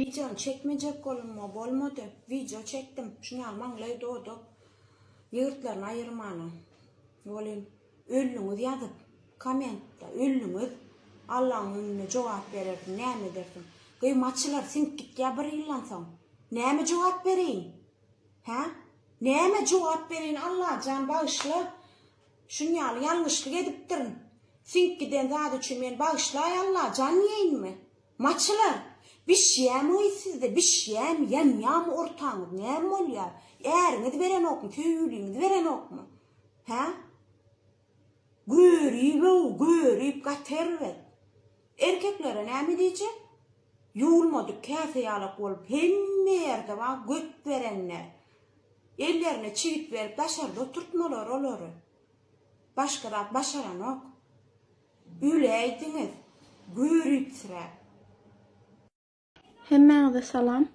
Video çekmeyecek olma bolmadı. Video çektim. Şunu almanlay doğdu. Yığırtlarını ayırmanı. Olin ölünüz yazıp komentta ölünüz Allah'ın önüne cevap verirsin. Ne mi dersin? Kıy maçılar sen git ya bir yıllansın. Ne mi cevap vereyim? Ha? Ne mi cevap vereyim Allah can bağışla. Şunu yalı yanlışlık edip durun. Sink giden zaten çümen bağışlay Allah can yiyin mi? Maçılar bir şey mi oy sizde bir şey mi yem ya mı ortağınız ne mi oluyor? Eğeriniz veren ok mu? Köylüğünüz veren ok mu? Ha? Görüyüp o görüyüp katervet. Erkeklere ne mi diyecek? Yulmadık kase yalak olup hemme yerde var göt verenler. Ellerine çivit verip dışarıda oturtmalar oları. Başka da başaran ok. Üleydiniz. Görüp sıra. Hemmeğe salam.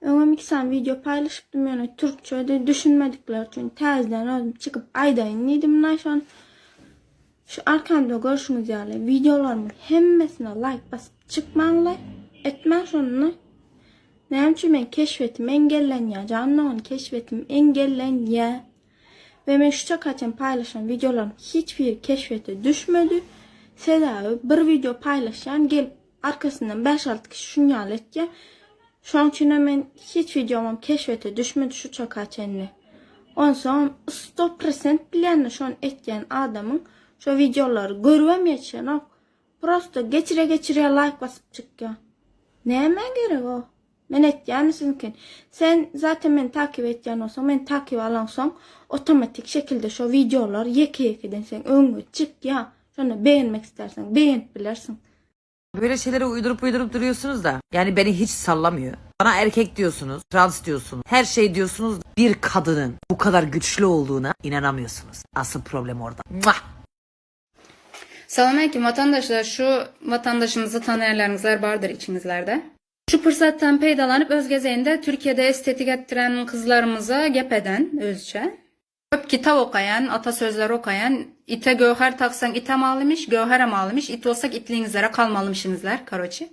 Öňem iki sen video paylaşıpdym ýöne türkçe düşünmedikler üçin täzeden özüm çıkıp aýdaýyn diýdim naşan. Şu arkamda görüşüňiz ýaly videolarymyň hemmesine like basyp çıkmaňlar. Etmäň şonu. Näme men keşfetim engellenýär, canlyň keşfetim engellenýär. Ve men şu çakaçan paylaşan videolarım hiçbir keşfete düşmedi. Sedabi bir video paylaşan gelip arkasından 5-6 kişi şunu etken şu an için men hiç videomam keşfete düşmedi şu çakaçanını. Ondan sonra 100% bilen şu an etken adamın şu videoları o. Prosto geçire geçire like basıp çıkıyor. Neme gerek o? Men etken mümkün. Sen zaten beni takip etken olsan, ben takip alan son otomatik şekilde şu videolar yeke yekeden sen öngü çık ya. Sonra beğenmek istersen beğen bilirsin. Böyle şeyleri uydurup uydurup duruyorsunuz da. Yani beni hiç sallamıyor. Bana erkek diyorsunuz, trans diyorsunuz, her şey diyorsunuz. Bir kadının bu kadar güçlü olduğuna inanamıyorsunuz. Asıl problem orada. Muah! Selamünaleyküm vatandaşlar. Şu vatandaşımızı tanıyanlarınızlar vardır içinizlerde. Şu fırsattan peydalanıp öz gezeyinde Türkiye'de estetik ettiren kızlarımıza gep eden özçe. Köp kitap okayan, atasözler okayan, ite göher taksan ite malımış, göhere malımış, it olsak itliğinizlere kalmalımışsınızlar karoçi.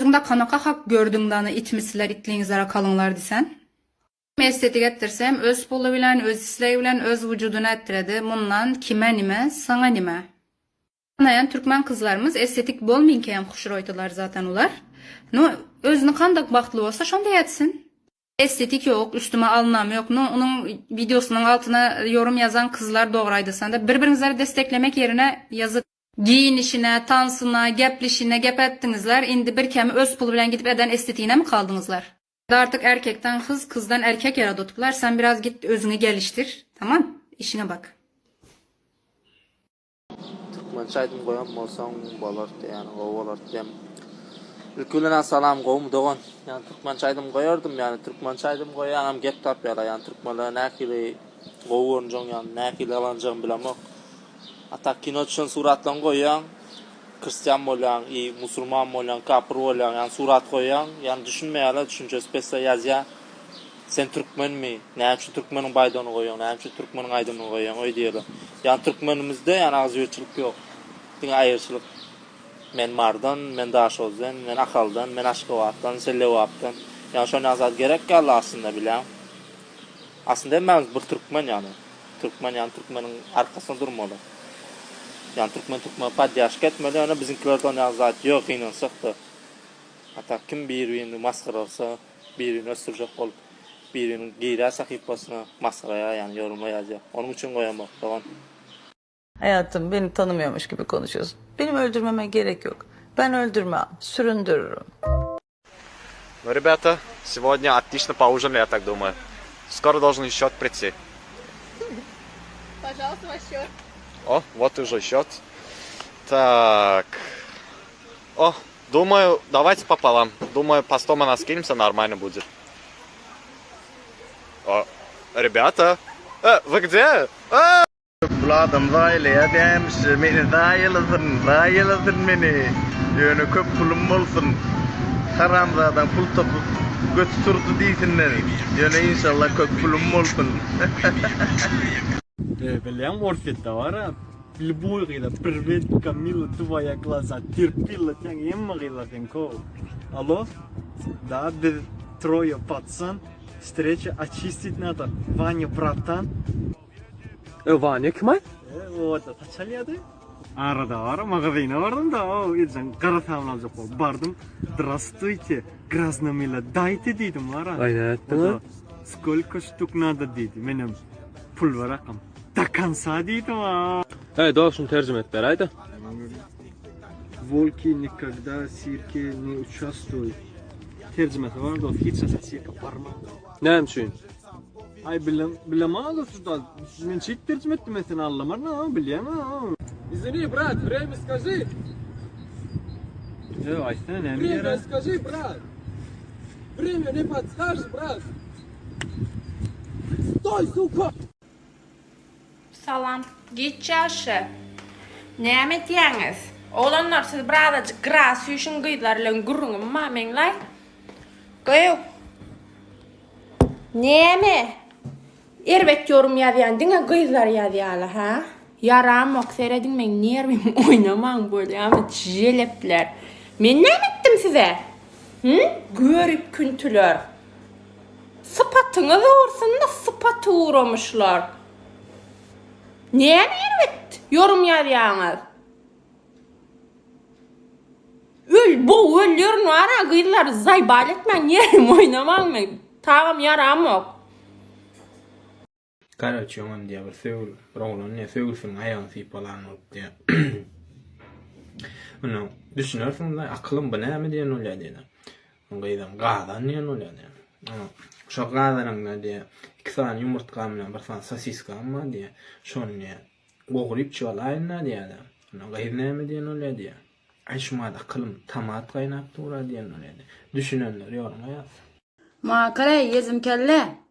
Bunda kanaka hak gördüğümdanı itmişler itliğinizlere kalınlar disen. Estetik ettirsem öz pulu bilen, öz isleği bilen, öz vücuduna ettiredi. Bundan kime nime, sana nime. Anayan Türkmen kızlarımız estetik bolmayınken hoşroydular zaten ular. No, özünü kandak baklı olsa şonda yetsin. Estetik yok, üstüme alınam yok. No, onun videosunun altına yorum yazan kızlar doğraydı sen de. Birbirinizleri desteklemek yerine yazık giyinişine, tansına, geplişine gep ettinizler. Indi bir kemi öz pulu bilen gidip eden estetiğine mi kaldınızlar? Artık erkekten kız, kızdan erkek yaradıklar. Sen biraz git özünü geliştir. Tamam? İşine bak. Türkmençe koyan bolsam bolar yani o bolar dem. Ülkülen salam gowum dogon. Yani Türkmençe aydım koyardım yani Türkmençe aydım koyanam gep tapyala yani Türkmenler näkili gowun jong yani näkili alanjağım bilemok. Ata kino üçün suratlan koyan. Hristiyan bolan, i musulman bolan, kapır bolan yani surat koyan. Yani düşünmeyala düşünce spesa yazya. Sen Türkmen mi? Ne için Türkmenin baydonu koyuyorsun? Ne için Türkmenin aydını koyuyorsun? Öyle diyorlar. Yani Türkmenimizde yani aziyetçilik yok. Din ayırçılık. Men mardan, men daşozdan, men akaldan, men aşkıvattan, sellevattan. Yani şöyle azat gerek kaldı aslında bile. Aslında hemmemiz bir Türkmen yani. Türkmen yani Türkmenin arkasında durmalı. Yani Türkmen Türkmen padyaşk etmeli. Yani bizimkilerden azat yok inansak da. Hatta kim birini maskara olsa birini östürecek olup birinin giyra sahifasına maskaraya yani yoruma yazacak. Onun için koyamak tamam. Hayatım beni tanımıyormuş gibi konuşuyorsun. Benim öldürmeme gerek yok. Ben öldürmem, süründürürüm. Ну, ребята, сегодня отлично поужинали, я так думаю. Скоро должен счет прийти. Пожалуйста, ваш счет. О, вот уже счет. Так. О, думаю, давайте пополам. Думаю, по 100 мы наскинемся, нормально будет. О, ребята. Э, вы где? А! Buladım zaylıya demiş beni zayılasın, zayılasın beni. Yönü köp pulum olsun. Haramzadan pul topu götürdü deysinler. Yönü inşallah köp pulum olsun. Прям орфит вара. Любой гыла, первет Камила твоя глаза, терпила тян емма гыла тенко. Алло? да, без трое пацан. Встреча очистить надо. Ваня, братан. Vanya kim ay? E, o da taçalyadı. Arada var magazine vardım da o yüzden kara tamamlanacak ol. Bardım. Здравствуйте. Гразнамила дайте dedim var ha. Aynen O ettin da ha. Сколько штук надо dedi. Benim pul var akım. Takansa dedim ha. Hey doğru şunu tercüme et ver haydi. Волки никогда сирке не участвуют. Tercümesi var da hiç asa sirke parmağı. Neyim şuyun? Ay bilem bilemez usta. Ben çiğ tercüme ettim mesela anlamar ne bilemem. Извини, брат, время скажи. Ya Aysen ne bir yere. скажи, брат. Время не подскажешь, брат. Стой, сука! Salam. Geç yaşı. Näme diýäňiz? Olanlar siz birazajyk gras ýüşün gyýdlar bilen gurrun ma meňlay. Goýu. Näme? Erbet yorum ýazýan diňe gyýdlar ýazýaly ha? Yaram ok seredin men nerwim oynamam böyle ama jelepler. Men näme etdim size? Hı? Görüp küntüler. Sıpatyňyz uğursun da sıpaty uğramışlar. Niye evet? Yorum yazıyorsunuz. Öl bu ölüyor var ha gıylar zaybal etmen yerim oynamam mı? Tamam yaram yok. Caraccio mandia per Seul, Roland Seul'sün ayağını sıypalan diye. Onu düşünersin da aklım bu ne mi diyen olay diye. Onda idem gazan diyen olay diye. Şu gazanın ne diye, iki saniye yumurtka mı bir saniye sasiska mı diye. Şun diye, boğrip çoğalayın ne diye de. Onda ne mi diyen olay diye. Aşmada aklım tamat kaynakta uğra diyen olay diye. Düşünenler yoruma yaz. Ma kare yezim kelle.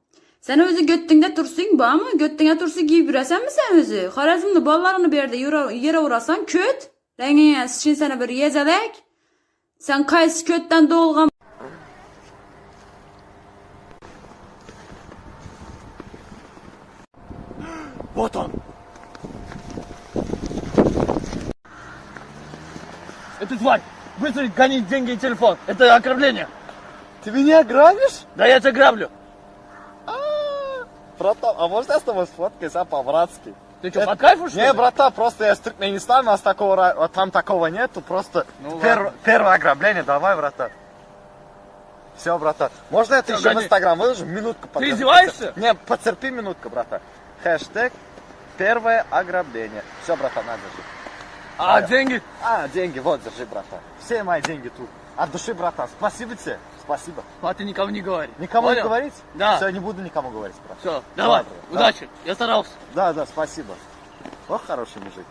Sen özü göttüňde tursyň bama, göttüňe tursy giýip ýüresenmi sen özü? Harazmda ballaryny berde ýere urasan köt. Reňe şin sene bir yezelek. Sen kaýsy kötten dolgan Вот он. Это тварь! Быстро гони деньги и телефон! Это ограбление! Ты меня грабишь? Да я тебя граблю! Братан, а можно я с тобой сфоткаюсь, а по-братски? Ты что, по кайфу что Не, братан, просто я из Туркменистана, у нас такого, ра- там такого нету, просто пер- первое ограбление, давай, братан. Все, братан. Можно это еще в Инстаграм выложу? Минутку Ты издеваешься? Не, потерпи минутку, братан. Хэштег первое ограбление. Все, братан, на, держи. А, деньги? А, деньги, вот, держи, братан. Все мои деньги тут. От души, братан. Спасибо тебе. Спасибо. А ты никому не говори. Никому не Понял? говорить? Да. Все, не буду никому говорить, брат. Все, давай, удачи, я старался. Да, да, спасибо. Ох, хороший мужик.